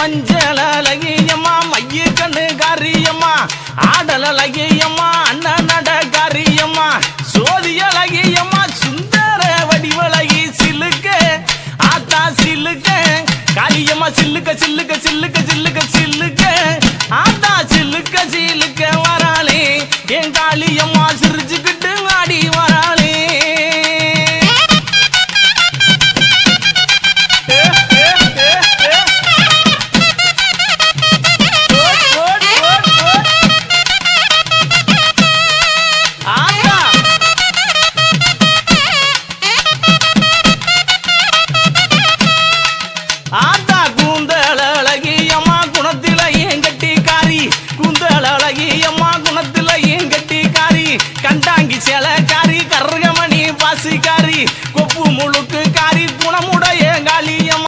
மஞ்சள் அழகியம்மா மைய கண்ணு காரியம்மா ஆடல் அழகியம்மா அண்ணன் நட காரியம்மா சோதி அழகியம்மா சுந்தர வடிவழகி சிலுக்க ஆத்தா சில்லுக்க காளியம்மா சில்லுக்க சில்லுக்க சில்லுக்க சில்லுக்க சில்லுக்க ஆத்தா சில்லுக்க சில்லுக்க வராளே என் காளியம்மா சிரிச்சுக்கிட்டு ஆடி வர அழகி அம்மா குணத்துல கட்டி காரி கண்டாங்கி சேல காரி கருகமணி பாசி காரி கொப்பு முழுக்கு காரி குணமுடைய காளி